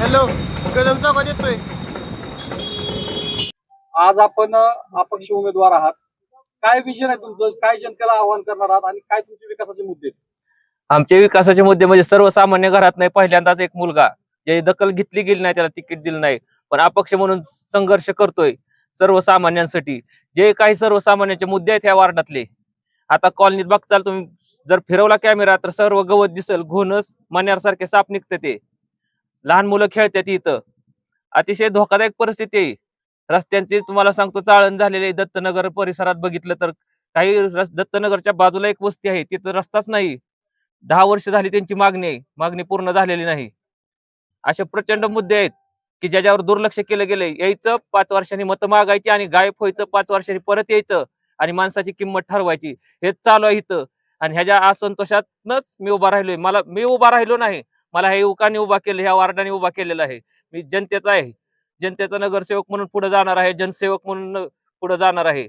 कदम चौकात येतोय. आज आपण अपक्ष उमेदवार आहात. काय विजन आहे तुमचं? काय जनतेला आव्हान करणार आहात? आणि काय तुमचे विकासाचे मुद्दे? आमचे विकासाचे मुद्दे म्हणजे सर्वसामान्य घरात नाही पहिल्यांदाच एक मुलगा. जे दखल घेतली गेली नाही त्याला तिकीट दिलं नाही. पण अपक्ष म्हणून संघर्ष करतोय सर्वसामान्यांसाठी. जे काही सर्वसामान्यांचे मुद्दे आहेत ह्या वार्डातले. आता कॉलनीत बघचाल तुम्ही जर फिरवला कॅमेरा तर सर्व गवत दिसल घोणस मण्यासारखे साप निघते ते. लहान मुलं खेळतात इथं. अतिशय धोकादायक परिस्थिती आहे. रस्त्यांची तुम्हाला सांगतो चाळण झालेली आहे. दत्तनगर परिसरात बघितलं तर काही दत्तनगरच्या बाजूला एक वस्ती आहे. तिथं रस्ताच नाही. दहा वर्ष झाली त्यांची मागणी आहे. मागणी पूर्ण झालेली नाही. असे प्रचंड मुद्दे आहेत की ज्याच्यावर दुर्लक्ष केलं गेलंय. यायचं पाच वर्षांनी मतं मागायची आणि गायब व्हायचं पाच वर्षांनी परत यायचं आणि माणसाची किंमत ठरवायची. हेच चालू आहे इथं. आणि ह्याच्या असंतोषातनच मी उभा राहिलोय. मला मी उभा राहिलो नाही. मला हे युवकांनी उभा केलं ह्या वार्डाने उभा केलेला आहे. मी जनतेचा आहे. जनतेचा नगरसेवक म्हणून पुढे जाणार आहे जनसेवक म्हणून पुढे जाणार आहे.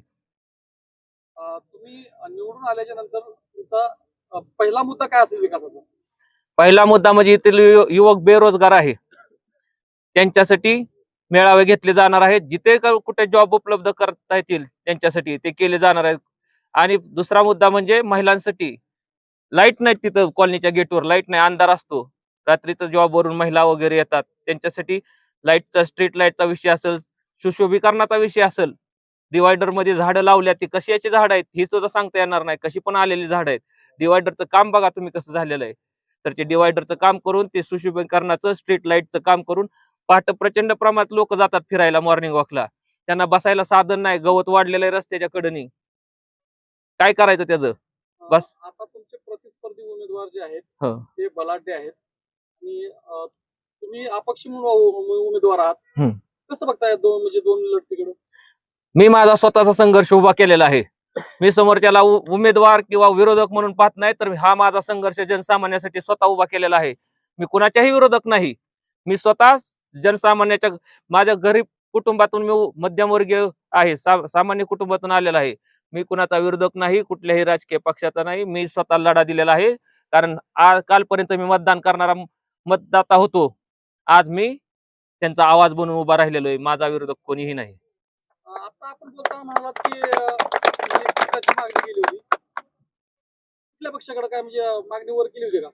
तुम्ही निवडून आल्याच्यानंतर तुमचा पहिला मुद्दा काय असेल विकासाचा? पहिला मुद्दा म्हणजे येथील युवक बेरोजगार आहे. त्यांच्यासाठी मेळावे घेतले जाणार आहेत. जिथे क- कुठे जॉब उपलब्ध करता येतील त्यांच्यासाठी ते केले जाणार आहेत. आणि दुसरा मुद्दा म्हणजे महिलांसाठी. लाइट नाही तिथं कॉलनीच्या गेटवर लाइट नाही अंधार असतो. रात्रीचं जॉबवरून महिला वगैरे येतात. त्यांच्यासाठी लाईटचा स्ट्रीट लाईटचा विषय असेल सुशोभीकरणाचा विषय असेल डिवायडरमध्ये झाडं लावल्या ती कशाची झाडं आहेत ही सुद्धा सांगता येणार नाही. कशी पण आलेली झाडं आहेत. डिवायडरचं काम बघा तुम्ही कसं झालेलं आहे. तर ते डिवायडरचं काम करून ते सुशोभीकरणाचं स्ट्रीट लाईटचं काम करून पहाटे प्रचंड प्रमाणात लोक जातात फिरायला मॉर्निंग वॉकला त्यांना बसायला साधन नाही गवत वाढलेलं आहे रस्त्याच्या कडेनी. काय करायचं त्याचं? बस. आता तुमचे प्रतिस्पर्धी उमेदवार जे आहेत. ते बलाढ्य आहेत. आणि अ, तुम्ही अपक्ष म्हणून उ- उमेदवार आहात. हम्म. कसं बघताय दोन म्हणजे दोन लढतीकडे मी माझा स्वतःचा संघर्ष उभा केलेला आहे. मी समोरच्याला उ- उमेदवार किंवा विरोधक म्हणून पाहत नाही तर हा माझा संघर्ष जनसामान्यासाठी स्वतः उभा केलेला आहे. मी कुणाच्याही विरोधक नाही. मी स्वतः जनसामान्याच्या माझ्या गरीब कुटुंबातून मी उ- मध्यमवर्गीय आहे सा- सामान्य कुटुंबातून आलेला आहे. मी कुणाचा विरोधक नाही कुठल्याही राजकीय पक्षाचा नाही. मी स्वतः लढा दिलेला आहे. कारण आ- कालपर्यंत मी मतदान करणारा म- मतदाता होतो. आज मी त्यांचा आवाज बनवून उभा राहिलेलो आहे माझा विरोधक कोणीही नाही. अ, आता आपण बोलताना म्हणालात की अ, म्हणजे मागणी केली होती. कुठल्या पक्षाकडे काय म्हणजे अ, मागणी वर केली होती का?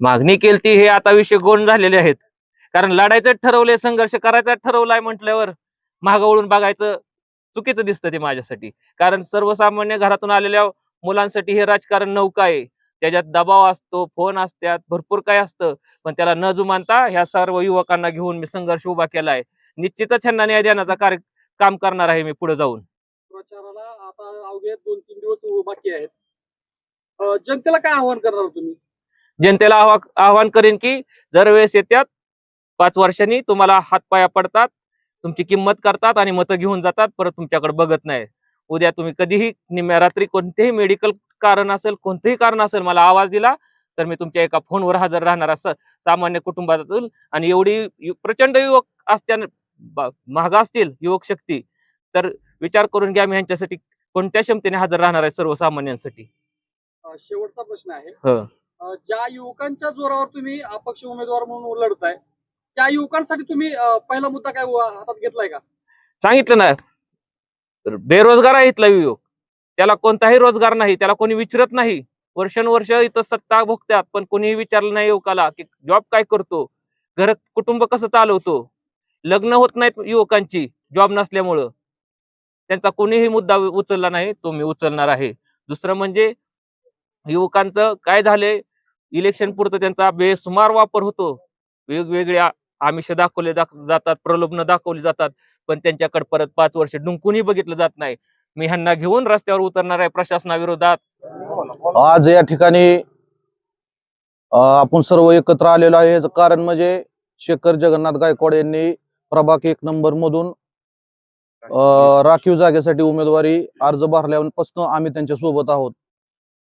मागणी केलती हे आता विषय गोण झालेले आहेत. कारण लढायचं ठरवलंय संघर्ष करायचा ठरवलाय म्हटल्यावर महागवळून बघायचं चुकीचं दिसतं ते माझ्यासाठी. कारण सर्वसामान्य घरातून आलेल्या मुलांसाठी हे राजकारण नौका आहे. त्याच्यात दबाव असतो फोन असतात भरपूर काय असतं. पण त्याला न जुमानता ह्या सर्व युवकांना घेऊन मी संघर्ष उभा केलाय. निश्चितच ह्यांना न्याय देण्याचा कार्य काम करणार आहे मी पुढे जाऊन. प्रचाराला आता अवघे दोन तीन दिवस बाकी आहेत. जनतेला काय आव्हान करणार तुम्ही? जनतेला आवा- आवाहन करेन की जर वेळेस येत्यात पाच वर्षांनी तुम्हाला हातपाया पडतात तुमची किंमत करतात आणि मतं घेऊन जातात परत तुमच्याकडे बघत नाही. उद्या तुम्ही कधीही निम्या रात्री कोणतेही मेडिकल कारण असेल कोणतेही कारण असेल मला आवाज दिला तर मी तुमच्या एका फोनवर हजर राहणार असं सामान्य कुटुंबातून. आणि एवढी प्रचंड युवक असत्या महाग असतील युवक शक्ती तर विचार करून घ्या मी ह्यांच्यासाठी कोणत्या क्षमतेने हजर राहणार आहे सर्वसामान्यांसाठी. शेवटचा प्रश्न आहे. हो. ज्या युवकांच्या जोरावर तुम्ही अपक्ष उमेदवार म्हणून लढताय त्या युवकांसाठी तुम्ही पहिला मुद्दा काय हातात घेतलाय का? सांगितलं ना तर बेरोजगार आहे इथला युवक. त्याला कोणताही रोजगार नाही त्याला कोणी विचारत नाही. वर्षानुवर्ष इथं सत्ता भोगतात पण कोणीही विचारलं नाही युवकाला की जॉब काय करतो? घर कुटुंब कसं चालवतो? लग्न होत नाहीत युवकांची जॉब नसल्यामुळं. त्यांचा कोणीही मुद्दा उचलला नाही तो मी उचलणार आहे. दुसरं म्हणजे युवकांचं काय झालंय इलेक्शन पुरतं त्यांचा बेसुमार वापर होतो. वेगवेगळ्या आमिष दाखवले दाख- जातात प्रलोभन दाखवली जातात. पण त्यांच्याकडे परत पाच वर्ष डुंकूनही बघितलं जात नाही. मी ह्यांना घेऊन रस्त्यावर उतरणार आहे प्रशासनाविरोधात. आज या ठिकाणी आपण सर्व एकत्र आलेलो आहे. याचं कारण म्हणजे शेखर जगन्नाथ गायकवाड यांनी प्रभाग एक नंबर मधून राखीव जागेसाठी उमेदवारी अर्ज भरल्यापासून आम्ही त्यांच्यासोबत आहोत.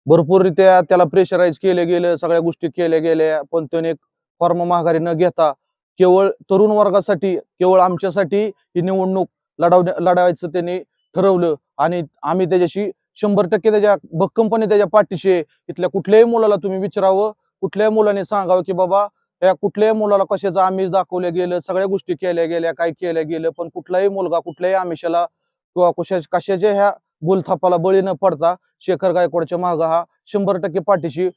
भरपूररित्या त्याला प्रेशराईज केले गेले सगळ्या गोष्टी केल्या गेल्या पण त्याने फॉर्म माघारी न घेता केवळ तरुण वर्गासाठी केवळ आमच्यासाठी ही निवडणूक लढाव लढावायचं त्यांनी ठरवलं आणि आम्ही त्याच्याशी शंभर टक्के त्याच्या भक्कमपणे त्याच्या पाठीशी आहे. इथल्या कुठल्याही मुलाला तुम्ही विचारावं कुठल्याही मुलाने सांगावं की बाबा या कुठल्याही मुलाला कशाचं आमिष दाखवलं गेलं सगळ्या गोष्टी केल्या गेल्या काय केल्या गेलं पण कुठलाही मुलगा कुठल्याही आमिषाला किंवा कशा कशाच्या ह्या बोलथापाला बळी न पडता शेखर गायकवाडच्या माग हा शंभर टक्के पाठीशी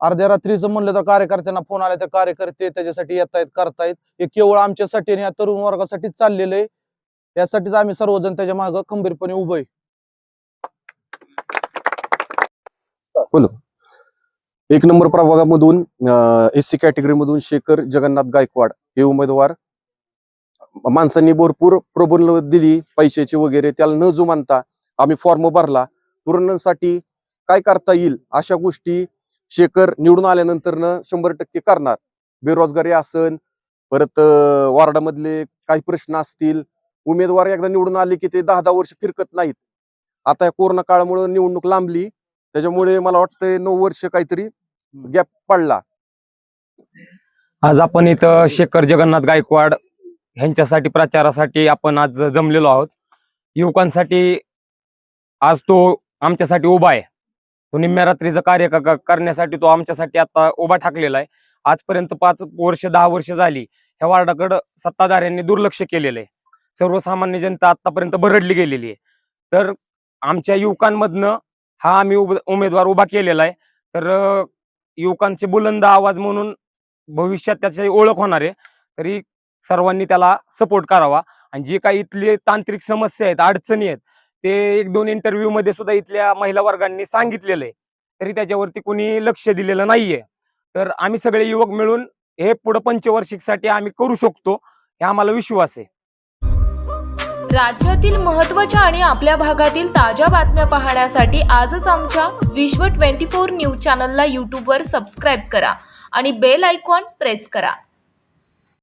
अर्ध्या रात्रीचं म्हणलं तर कार्यकर्त्यांना फोन आले तर कार्यकर्ते त्याच्यासाठी येत आहेत करतायत. हे केवळ आमच्यासाठी आणि या तरुण वर्गासाठी चाललेलं आहे. यासाठीच आम्ही सर्वजण त्याच्यामागे खंबीरपणे उभे एक नंबर प्रभागामधून एस सी कॅटेगरीमधून शेखर जगन्नाथ गायकवाड हे उमेदवार माणसांनी भरपूर प्रबोधन दिली पैशाची वगैरे त्याला न जुमानता आम्ही फॉर्म भरला. तरुणांसाठी काय करता येईल अशा गोष्टी शेखर निवडून आल्यानंतर शंभर टक्के करणार. बेरोजगारी असन परत वार्डामधले काही प्रश्न असतील उमेदवार एकदा निवडून आले की ते दहा दहा वर्ष फिरकत नाहीत. आता या कोरोना काळामुळे निवडणूक लांबली त्याच्यामुळे मला वाटतंय नऊ वर्ष काहीतरी गॅप पडला. आज आपण इथं शेखर जगन्नाथ गायकवाड ह्यांच्यासाठी प्रचारासाठी आपण आज जमलेलो आहोत. युवकांसाठी आज तो आमच्यासाठी उभा आहे. तो निम्म्या रात्रीचं कार्य क- करण्यासाठी तो आमच्यासाठी आता उभा ठाकलेला आहे. आजपर्यंत पाच वर्ष दहा वर्ष झाली ह्या वार्डाकडं सत्ताधाऱ्यांनी दुर्लक्ष केलेलं आहे. सर्वसामान्य जनता आतापर्यंत बरडली गेलेली आहे. तर आमच्या युवकांमधनं हा आम्ही उमेदवार उभा केलेला आहे. तर युवकांचे बुलंद आवाज म्हणून भविष्यात त्याची ओळख होणार आहे. तरी सर्वांनी त्याला सपोर्ट करावा. आणि जे काही इथले तांत्रिक समस्या आहेत अडचणी आहेत ते एक दोन इंटरव्ह्यू मध्ये सुद्धा इथल्या महिला वर्गांनी सांगितलेलं आहे तरी त्याच्यावरती कोणी लक्ष दिलेलं नाहीये. तर आम्ही सगळे युवक मिळून हे पुढे पंचवार्षिकसाठी आम्ही करू शकतो हे आम्हाला विश्वास आहे. राज्यातील महत्त्वाच्या आणि आपल्या भागातील ताज्या बातम्या पाहण्यासाठी आजच आमच्या विश्व 24 न्यूज चॅनलला यूट्यूबवर सबस्क्राईब करा आणि बेल आयकॉन प्रेस करा.